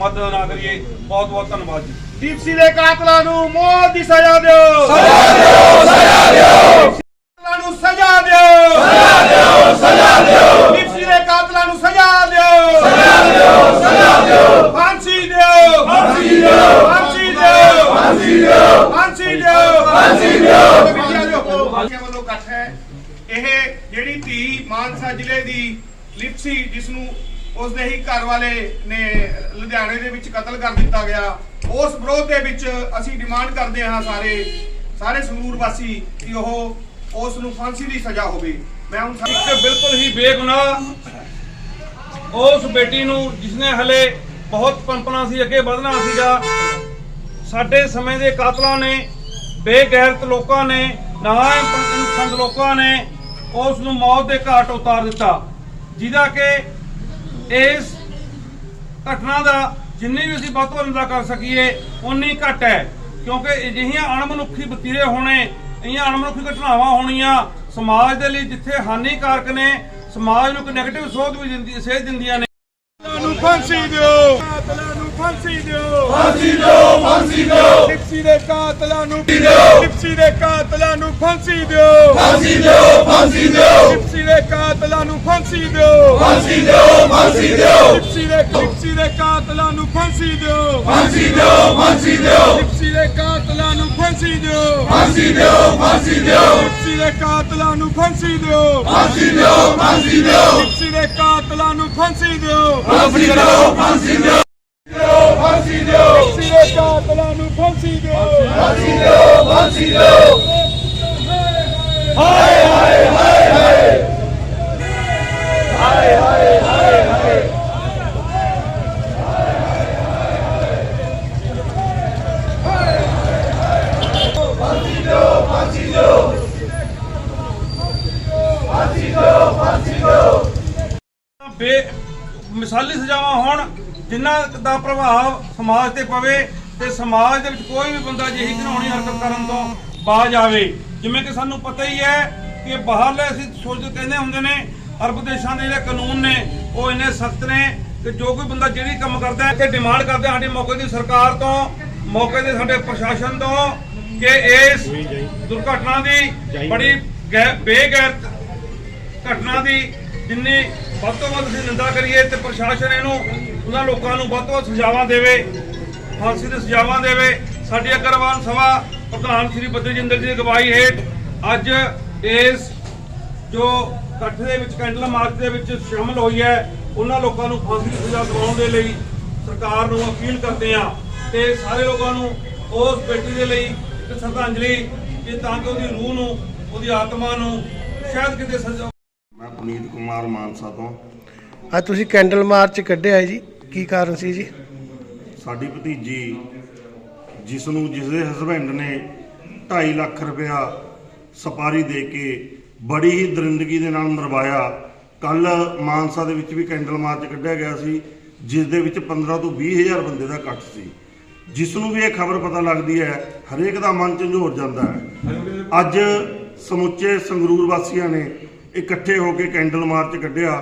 ਮਦਦ ਨਾ ਕਰੀਏ। ਬਹੁਤ ਬਹੁਤ ਧੰਨਵਾਦ ਜੀ। ਦੀਪਸੀ ਦੇ ਕਾਤਲਾਂ ਨੂੰ ਮੌਤ ਦੀ ਸਜ਼ਾ ਦਿਓ। ਸਜ਼ਾ ਦਿਓ ਸਜ਼ਾ ਦਿਓ। ਕਾਤਲਾਂ ਨੂੰ ਸਜ਼ਾ ਦਿਓ। ਸਜ਼ਾ ਦਿਓ ਸਜ਼ਾ ਦਿਓ। ਦੀਪਸੀ ਦੇ ਕਾਤਲਾਂ ਨੂੰ ਸਜ਼ਾ ਦਿਓ। ਸਜ਼ਾ ਦਿਓ ਸਜ਼ਾ ਦਿਓ। ਫਾਂਸੀ ਦਿਓ। ਫਾਂਸੀ ਦਿਓ। ਫਾਂਸੀ ਦਿਓ। ਫਾਂਸੀ ਦਿਓ। ਫਾਂਸੀ ਦਿਓ। ਫਾਂਸੀ ਦਿਓ। ਵੱਲੋਂ ਇਕੱਠ ਹੈ। ਇਹ ਜਿਹੜੀ ਧੀ ਮਾਨਸਾ ਜ਼ਿਲ੍ਹੇ ਦੀ ਲਿਪਸੀ ਜਿਸ ਨੂੰ ਉਸ ਦੇ ਹੀ ਘਰ ਵਾਲੇ ਨੇ ਲੁਧਿਆਣੇ ਦੇ ਵਿੱਚ ਕਤਲ ਕਰ ਦਿੱਤਾ ਗਿਆ। ਉਸ ਵਿਰੋਧ ਦੇ ਵਿੱਚ ਅਸੀਂ ਡਿਮਾਂਡ ਕਰਦੇ ਹਾਂ ਸਾਰੇ ਸਾਰੇ ਸੰਗਰੂਰ ਵਾਸੀ ਕਿ ਉਹ ਉਸ ਨੂੰ ਫਾਂਸੀ ਦੀ ਸਜ਼ਾ ਹੋਵੇ। ਮੈਂ ਹੁਣ ਇੱਕ ਬਿਲਕੁਲ ਹੀ ਬੇਗੁਨਾਹ ਉਸ ਬੇਟੀ ਨੂੰ ਜਿਸਨੇ ਹਲੇ ਬਹੁਤ ਪੰਪਣਾ ਸੀ, ਅੱਗੇ ਵਧਣਾ ਸੀਗਾ, ਸਾਡੇ ਸਮੇਂ ਦੇ ਕਾਤਲਾਂ ਨੇ, ਬੇਗੈਰਤ ਲੋਕਾਂ ਨੇ ਨਾਇਨਸੰਦ ਲੋਕਾਂ ਨੇ ਉਸ ਨੂੰ ਮੌਤ ਦੇ ਘਾਟ ਉਤਾਰ ਦਿੱਤਾ। ਜਿਹਦਾ ਕਿ ਇਸ ਘਟਨਾ ਦਾ ਜਿੰਨੀ ਵੀ ਅਸੀਂ ਵੱਧ ਤੋਂ ਨਿੰਦਾ ਕਰ ਸਕੀਏ ਉਨੀ ਘੱਟ ਹੈ। ਕਿਉਂਕਿ ਅਜਿਹੀਆਂ ਅਣਮਨੁੱਖੀ ਵਤੀਰੇ ਹੋਣੇ ਇਹੀਆਂ ਅਣਮਨੁੱਖੀ ਘਟਨਾਵਾਂ ਹੋਣੀਆਂ ਸਮਾਜ ਦੇ ਲਈ ਜਿੱਥੇ ਹਾਨੀਕਾਰਕ ਨੇ ਸਮਾਜ ਨੂੰ ਇੱਕ 네ਗੇਟਿਵ ਸੋਚ ਵੀ ਦਿੰਦੀ ਸੇਧ ਦਿੰਦੀਆਂ ਨੇ। ਨੂੰ ਫਾਂਸੀ ਦਿਓ। ਫਾਂਸੀ ਦਿਓ ਫਾਂਸੀ ਦਿਓ ਫਾਂਸੀ ਦਿਓ ਲਿਪਸੀ ਦੇ ਕਾਤਲਾਂ ਨੂੰ ਦਿਓ ਲਿਪਸੀ ਦੇ ਕਾਤਲਾਂ ਨੂੰ ਫਾਂਸੀ ਦਿਓ ਫਾਂਸੀ ਦਿਓ ਫਾਂਸੀ ਦਿਓ ਲਿਪਸੀ ਦੇ ਕਾਤਲਾਂ ਨੂੰ ਫਾਂਸੀ ਦਿਓ ਫਾਂਸੀ ਦਿਓ ਫਾਂਸੀ ਦਿਓ ਲਿਪਸੀ ਦੇ ਲਿਪਸੀ ਦੇ ਕਾਤਲਾਂ ਨੂੰ ਫਾਂਸੀ ਦਿਓ ਫਾਂਸੀ ਦਿਓ ਫਾਂਸੀ ਦਿਓ ਲਿਪਸੀ ਦੇ ਕਾਤਲਾਂ ਨੂੰ ਫਾਂਸੀ ਦਿਓ ਫਾਂਸੀ ਦਿਓ ਫਾਂਸੀ ਦਿਓ ਲਿਪਸੀ ਦੇ ਕਾਤਲਾਂ ਨੂੰ ਫਾਂਸੀ ਦਿਓ ਫਾਂਸੀ ਦਿਓ ਫਾਂਸੀ ਦਿਓ ਲਿਪਸੀ ਦੇ ਕਾਤਲਾਂ ਨੂੰ ਫਾਂਸੀ ਦਿਓ ਫਾਂਸੀ ਦਿਓ ਫਾਂਸੀ ਦਿਓ ਕਾਤਲਾਂ ਨੂੰ ਫਾਂਸੀ ਦਿਓ। ਫਾਂਸੀ ਦਿਓ ਫਾਂਸੀ ਦਿਓ। ਹਾਏ ਹਾਏ ਹਾਏ ਹਾਏ। ਹਾਏ ਹਾਏ ਹਾਏ ਹਾਏ। ਬੇ ਮਿਸਾਲੀ ਸਜ਼ਾਵਾਂ ਹੋਣ ਜਿਨ੍ਹਾਂ ਦਾ ਪ੍ਰਭਾਵ ਸਮਾਜ ਤੇ ਪਵੇ ਤੇ ਸਮਾਜ ਦੇ ਵਿੱਚ ਕੋਈ ਵੀ ਬੰਦਾ ਜਿਹੀ ਘਿਨਾਉਣੀ ਹਰਕਤ ਕਰਨ ਤੋਂ ਬਾਜ ਆਵੇ। ਜਿਵੇਂ ਕਿ ਸਾਨੂੰ ਪਤਾ ਹੀ ਹੈ ਕਿ ਬਾਹਰਲੇ ਅਸੀਂ ਸੋਚ ਕਹਿੰਦੇ ਹੁੰਦੇ ਨੇ, ਅਰਬ ਦੇਸ਼ਾਂ ਦੇ ਜਿਹੜੇ ਕਾਨੂੰਨ ਨੇ, ਉਹ ਇੰਨੇ ਸਖਤ ਨੇ ਕਿ ਜੋ ਕੋਈ ਬੰਦਾ ਜਿਹੜੀ ਕੰਮ ਕਰਦਾ ਤੇ ਡਿਮਾਂਡ ਕਰਦੇ ਹਾਂ ਮੌਕੇ ਦੀ ਸਰਕਾਰ ਤੋਂ, ਮੌਕੇ ਦੇ ਸਾਡੇ ਪ੍ਰਸ਼ਾਸਨ ਤੋਂ ਕਿ ਇਸ ਦੁਰਘਟਨਾ ਦੀ ਬੜੀ ਗੈ- ਬੇਗੈਰਤ ਘਟਨਾ ਦੀ ਜਿੰਨੀ ਵੱਧ ਤੋਂ ਵੱਧ ਅਸੀਂ ਨਿੰਦਾ ਕਰੀਏ ਤੇ ਪ੍ਰਸ਼ਾਸਨ ਇਹਨੂੰ ਉਹਨਾਂ ਲੋਕਾਂ ਨੂੰ ਵੱਧ ਤੋਂ ਵੱਧ ਸਜ਼ਾਵਾਂ ਦੇਵੇ। ਫਾਂਸੀ ਦੀ ਸਜ਼ਾਵਾਂ ਦੇਵੇ ਸਾਡੀ ਅਗਰਵਾਲ ਸਭਾ ਪ੍ਰਧਾਨ ਸ੍ਰੀ ਬਦਰਜਿੰਦਰ ਜੀ ਦੀ ਅਗਵਾਈ ਹੇਠ ਅੱਜ ਇਸ ਜੋ ਇਕੱਠ ਦੇ ਵਿੱਚ ਕੈਂਡਲ ਮਾਰਚ ਦੇ ਵਿੱਚ ਸ਼ਾਮਲ ਹੋਈ ਹੈ ਉਹਨਾਂ ਲੋਕਾਂ ਨੂੰ ਫਾਂਸੀ ਦੀ ਸਜ਼ਾ ਦਿਵਾਉਣ ਦੇ ਲਈ ਸਰਕਾਰ ਨੂੰ ਅਪੀਲ ਕਰਦੇ ਹਾਂ ਤੇ ਸਾਰੇ ਲੋਕਾਂ ਨੂੰ ਉਸ ਬੇਟੀ ਦੇ ਲਈ ਇੱਕ ਸ਼ਰਧਾਂਜਲੀ ਕਿ ਤਾਂ ਕਿ ਉਹਦੀ ਰੂਹ ਨੂੰ ਉਹਦੀ ਆਤਮਾ ਨੂੰ ਸ਼ਾਇਦ ਕਿਤੇ ਸਜ਼ਾ ਮੈਂ ਪੁਨੀਤ ਕੁਮਾਰ ਮਾਨਸਾ ਤੋਂ। ਅੱਜ ਤੁਸੀਂ ਕੈਂਡਲ ਮਾਰਚ ਕੱਢਿਆ ਹੈ ਜੀ ਕੀ ਕਾਰਨ ਸੀ ਜੀ? ਸਾਡੀ ਭਤੀਜੀ ਜਿਸ ਨੂੰ ਜਿਸ ਦੇ ਹਸਬੰਡ ਨੇ 2.5 ਲੱਖ ਰੁਪਇਆ ਸਪਾਰੀ ਦੇ ਕੇ ਬੜੀ ਹੀ ਦਰਿੰਦਗੀ ਦੇ ਨਾਲ ਮਰਵਾਇਆ ਕੱਲ ਮਾਨਸਾ ਦੇ ਵਿੱਚ ਵੀ ਕੈਂਡਲ ਮਾਰਚ ਕੱਢਿਆ ਗਿਆ ਸੀ ਜਿਸ ਦੇ ਵਿੱਚ 15 ਤੋਂ 20 ਹਜ਼ਾਰ ਬੰਦੇ ਦਾ ਇਕੱਠ ਸੀ। ਜਿਸ ਨੂੰ ਵੀ ਇਹ ਖਬਰ ਪਤਾ ਲੱਗਦੀ ਹੈ, ਹਰੇਕ ਦਾ ਮਨ ਝੰਜੋਰ ਜਾਂਦਾ ਹੈ। ਅੱਜ ਸਮੁੱਚੇ ਸੰਗਰੂਰ ਵਾਸੀਆਂ ਨੇ ਇਕੱਠੇ ਹੋ ਕੇ ਕੈਂਡਲ ਮਾਰਚ ਕੱਢਿਆ।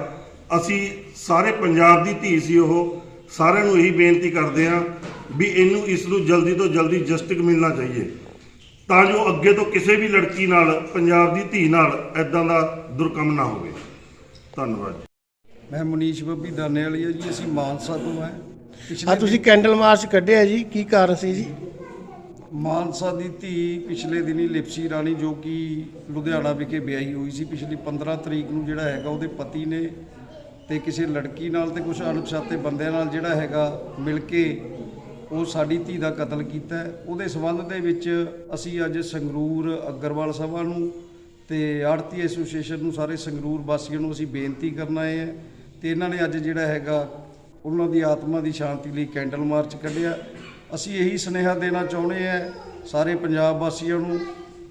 ਅਸੀਂ ਸਾਰੇ ਪੰਜਾਬ ਦੀ ਧੀ ਸੀ ਉਹ ਸਾਰਿਆਂ ਨੂੰ ਇਹੀ ਬੇਨਤੀ ਕਰਦੇ ਹਾਂ ਵੀ ਇਹਨੂੰ ਇਸ ਨੂੰ ਜਲਦੀ ਤੋਂ ਜਲਦੀ ਜਸਟਿਸ ਮਿਲਣਾ ਚਾਹੀਏ। ਤਾਂ ਜੋ ਅੱਗੇ ਤੋਂ ਕਿਸੇ ਵੀ ਲੜਕੀ ਨਾਲ ਪੰਜਾਬ ਦੀ ਧੀ ਨਾਲ ਐਦਾਂ ਦਾ ਦੁਰਕਮ ਨਾ ਹੋਵੇ। ਧੰਨਵਾਦ ਜੀ। ਮੈਂ ਮਨੀਸ਼ ਬੱਬੀ ਦਾਨੇ ਵਾਲੀ ਆ ਜੀ ਅਸੀਂ ਮਾਨਸਾ ਤੋਂ ਆ ਅੱਜ ਤੁਸੀਂ ਕੈਂਡਲ ਮਾਰਚ ਕੱਢਿਆ ਜੀ ਕੀ ਕਾਰਨ ਸੀ ਜੀ? ਮਾਨਸਾ ਦੀ ਧੀ ਪਿਛਲੇ ਦਿਨੀ ਲਿਪਸੀ ਰਾਣੀ ਜੋ ਕਿ ਲੁਧਿਆਣਾ ਵਿਖੇ ਵਿਆਹੀ ਹੋਈ ਸੀ ਪਿਛਲੀ 15 ਤਰੀਕ ਨੂੰ ਜਿਹੜਾ ਹੈਗਾ ਉਹਦੇ ਪਤੀ ਨੇ ਤੇ ਕਿਸੇ ਲੜਕੀ ਨਾਲ ਤੇ ਕੁਝ ਅਣਪਛਾਤੇ ਬੰਦਿਆਂ ਨਾਲ ਜਿਹੜਾ ਹੈਗਾ ਮਿਲ ਕੇ ਉਹ ਸਾਡੀ ਧੀ ਦਾ ਕਤਲ ਕੀਤਾ ਉਹਦੇ ਸਬੰਧ ਦੇ ਵਿੱਚ ਅਸੀਂ ਅੱਜ ਸੰਗਰੂਰ ਅਗਰਵਾਲ ਸਭਾ ਨੂੰ ਤੇ ਆੜਤੀ ਐਸੋਸੀਏਸ਼ਨ ਨੂੰ ਸਾਰੇ ਸੰਗਰੂਰ ਵਾਸੀਆਂ ਨੂੰ ਅਸੀਂ ਬੇਨਤੀ ਕਰਨ ਆਏ ਹਾਂ ਤੇ ਇਹਨਾਂ ਨੇ ਅੱਜ ਜਿਹੜਾ ਹੈਗਾ ਉਹਨਾਂ ਦੀ ਆਤਮਾ ਦੀ ਸ਼ਾਂਤੀ ਲਈ ਕੈਂਡਲ ਮਾਰਚ ਕੱਢਿਆ। ਅਸੀਂ ਇਹੀ ਸੁਨੇਹਾ ਦੇਣਾ ਚਾਹੁੰਦੇ ਹਾਂ ਸਾਰੇ ਪੰਜਾਬ ਵਾਸੀਆਂ ਨੂੰ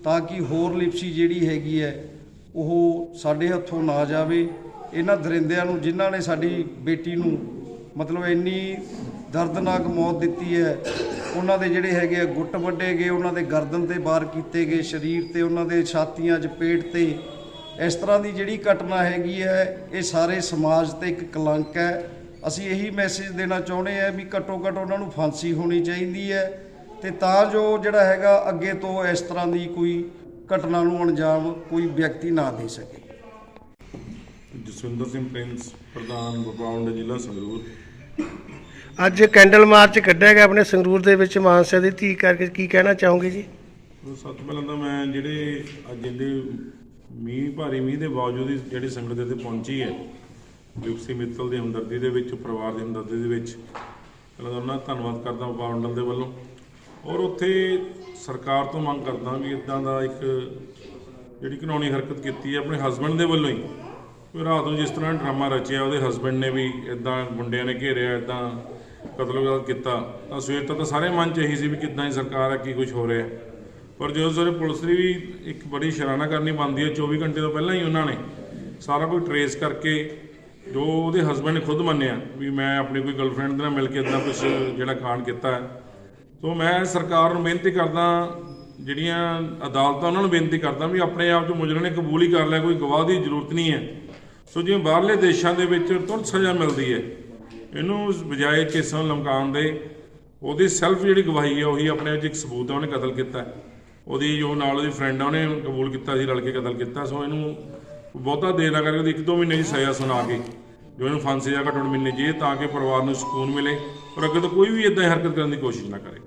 ਤਾਂ ਕਿ ਹੋਰ ਲਿਪਸੀ ਜਿਹੜੀ ਹੈਗੀ ਹੈ ਉਹ ਸਾਡੇ ਹੱਥੋਂ ਨਾ ਜਾਵੇ। ਇਹਨਾਂ ਦਰਿੰਦਿਆਂ ਨੂੰ, ਜਿਨ੍ਹਾਂ ਨੇ ਸਾਡੀ ਬੇਟੀ ਨੂੰ ਮਤਲਬ ਇੰਨੀ ਦਰਦਨਾਕ ਮੌਤ ਦਿੱਤੀ ਹੈ, ਉਹਨਾਂ ਦੇ ਜਿਹੜੇ ਹੈਗੇ ਆ ਗੁੱਟ ਵੱਡੇ ਗਏ, ਉਹਨਾਂ ਦੇ ਗਰਦਨ ਤੇ ਵਾਰ ਕੀਤੇ ਗਏ, ਸਰੀਰ ਤੇ, ਉਹਨਾਂ ਦੇ ਛਾਤੀਆਂ 'ਚ, ਪੇਟ ਤੇ, ਇਸ ਤਰ੍ਹਾਂ ਦੀ ਜਿਹੜੀ ਘਟਨਾ ਹੈਗੀ ਹੈ, ਇਹ ਸਾਰੇ ਸਮਾਜ ਤੇ ਇੱਕ ਕਲੰਕ ਹੈ। ਅਸੀਂ ਇਹੀ ਮੈਸੇਜ ਦੇਣਾ ਚਾਹੁੰਦੇ ਆ ਵੀ ਘੱਟੋ ਘੱਟ ਉਹਨਾਂ ਨੂੰ ਫਾਂਸੀ ਹੋਣੀ ਚਾਹੀਦੀ ਹੈ ਤੇ ਤਾਂ ਜੋ ਜਿਹੜਾ ਹੈਗਾ ਅੱਗੇ ਤੋਂ ਇਸ ਤਰ੍ਹਾਂ ਦੀ ਕੋਈ ਘਟਨਾ ਨੂੰ ਅੰਜਾਮ ਕੋਈ ਵਿਅਕਤੀ ਨਾ ਦੇ ਸਕੇ। ਜਸਵਿੰਦਰ ਸਿੰਘ ਪ੍ਰਿੰਸ ਪ੍ਰਧਾਨ ਵਪਾਉਂਡ ਜ਼ਿਲ੍ਹਾ ਸੰਗਰੂਰ। ਅੱਜ ਕੈਂਡਲ ਮਾਰਚ ਕੱਢਿਆ ਗਿਆ ਆਪਣੇ ਸੰਗਰੂਰ ਦੇ ਵਿੱਚ ਮਾਨਸਾ ਦੀ ਧੀ ਕਰਕੇ ਕੀ ਕਹਿਣਾ ਚਾਹੋਗੇ ਜੀ? ਸਭ ਤੋਂ ਪਹਿਲਾਂ ਤਾਂ ਮੈਂ ਜਿਹੜੇ ਅੱਜ ਇਹਦੇ ਮੀਂਹ ਭਾਰੀ ਮੀਂਹ ਦੇ ਬਾਵਜੂਦ ਹੀ ਜਿਹੜੀ ਸੰਗਤ ਇੱਥੇ ਪਹੁੰਚੀ ਹੈ ਲਿਪਸੀ ਮਿੱਤਲ ਦੀ ਹਮਦਰਦੀ ਦੇ ਵਿੱਚ ਪਰਿਵਾਰ ਦੀ ਹਮਦਰਦੀ ਦੇ ਵਿੱਚ ਪਹਿਲਾਂ ਤਾਂ ਉਹਨਾਂ ਦਾ ਧੰਨਵਾਦ ਕਰਦਾ ਵਪਾਉਂਡਲ ਦੇ ਵੱਲੋਂ। ਔਰ ਉੱਥੇ ਸਰਕਾਰ ਤੋਂ ਮੰਗ ਕਰਦਾ ਵੀ ਇਦਾਂ ਦਾ ਇੱਕ ਜਿਹੜੀ ਕਾਨੂੰਨੀ ਹਰਕਤ ਕੀਤੀ ਹੈ ਆਪਣੇ ਹਸਬੰਡ ਦੇ ਵੱਲੋਂ ਹੀ। ਕੋਈ ਰਾਤ ਨੂੰ ਜਿਸ ਤਰ੍ਹਾਂ ਡਰਾਮਾ ਰਚਿਆ, ਉਹਦੇ ਹਸਬੰਡ ਨੇ ਵੀ ਇਦਾਂ ਮੁੰਡਿਆਂ ਨੇ ਘੇਰਿਆ ਇਦਾਂ ਕਤਲ ਕੀਤਾ। ਤਾਂ ਸਵੇਰ ਤੱਕ ਤਾਂ ਸਾਰੇ ਮਨ ਚ ਇਹੀ ਸੀ ਵੀ ਕਿੱਦਾਂ ਦੀ ਸਰਕਾਰ ਹੈ ਕੀ ਕੁਝ ਹੋ ਰਿਹਾ। ਪਰ ਜਦੋਂ ਸਵੇਰੇ ਪੁਲਿਸ ਦੀ ਵੀ ਇੱਕ ਬੜੀ ਸ਼ਰਾਨਾ ਕਰਨੀ ਬਣਦੀ ਹੈ 24 ਘੰਟੇ ਤੋਂ ਪਹਿਲਾਂ ਹੀ ਉਹਨਾਂ ਨੇ ਸਾਰਾ ਕੁਝ ਟਰੇਸ ਕਰਕੇ ਜੋ ਉਹਦੇ ਹਸਬੰਡ ਨੇ ਖੁਦ ਮੰਨਿਆ ਵੀ ਮੈਂ ਆਪਣੀ ਕੋਈ ਗਰਲਫ੍ਰੈਂਡ ਦੇ ਨਾਲ ਮਿਲ ਕੇ ਇਦਾਂ ਕੁਝ ਜਿਹੜਾ ਕਾਂਡ ਕੀਤਾ ਹੈ। ਸੋ ਮੈਂ ਸਰਕਾਰ ਨੂੰ ਬੇਨਤੀ ਕਰਦਾ, ਜਿਹੜੀਆਂ ਅਦਾਲਤਾਂ ਉਹਨਾਂ ਨੂੰ ਬੇਨਤੀ ਕਰਦਾ ਵੀ ਆਪਣੇ ਆਪ 'ਚ ਮੁਜਰਮ ਨੇ ਕਬੂਲ ਹੀ ਕਰ ਲਿਆ, ਕੋਈ ਗਵਾਹ ਦੀ ਜ਼ਰੂਰਤ ਨਹੀਂ ਹੈ। ਸੋ ਜਿਵੇਂ ਬਾਹਰਲੇ ਦੇਸ਼ਾਂ ਦੇ ਵਿੱਚ ਤੁਰੰਤ ਸਜ਼ਾ ਮਿਲਦੀ ਹੈ, ਇਹਨੂੰ ਬਜਾਏ ਕੇਸਾਂ ਨੂੰ ਲਮਕਾਉਣ ਦੇ, ਉਹਦੀ ਸੈਲਫ ਜਿਹੜੀ ਗਵਾਹੀ ਹੈ, ਉਹੀ ਆਪਣੇ ਵਿੱਚ ਇੱਕ ਸਬੂਤ ਹੈ, ਉਹਨੇ ਕਤਲ ਕੀਤਾ। ਉਹਦੀ ਜੋ ਨਾਲ ਉਹਦੀ ਫਰੈਂਡ ਆ, ਉਹਨੇ ਕਬੂਲ ਕੀਤਾ ਸੀ ਰਲ ਕੇ ਕਤਲ ਕੀਤਾ। ਸੋ ਇਹਨੂੰ ਬਹੁਤਾ ਦੇਰ ਨਾ ਕਰਕੇ ਉਹਦੀ ਇੱਕ ਦੋ ਮਹੀਨੇ ਦੀ ਸਜ਼ਾ ਸੁਣਾ ਕੇ, ਜੋ ਇਹਨੂੰ ਫਾਂਸੀ ਜਾਂ ਘੱਟੋ ਮਹੀਨੇ ਜੇ ਤਾਂ ਕਿ ਪਰਿਵਾਰ ਨੂੰ ਸਕੂਨ ਮਿਲੇ ਔਰ ਅੱਗੇ ਤੋਂ ਕੋਈ ਵੀ ਇਦਾਂ ਹਰਕਤ ਕਰਨ ਦੀ ਕੋਸ਼ਿਸ਼ ਨਾ ਕਰੇ।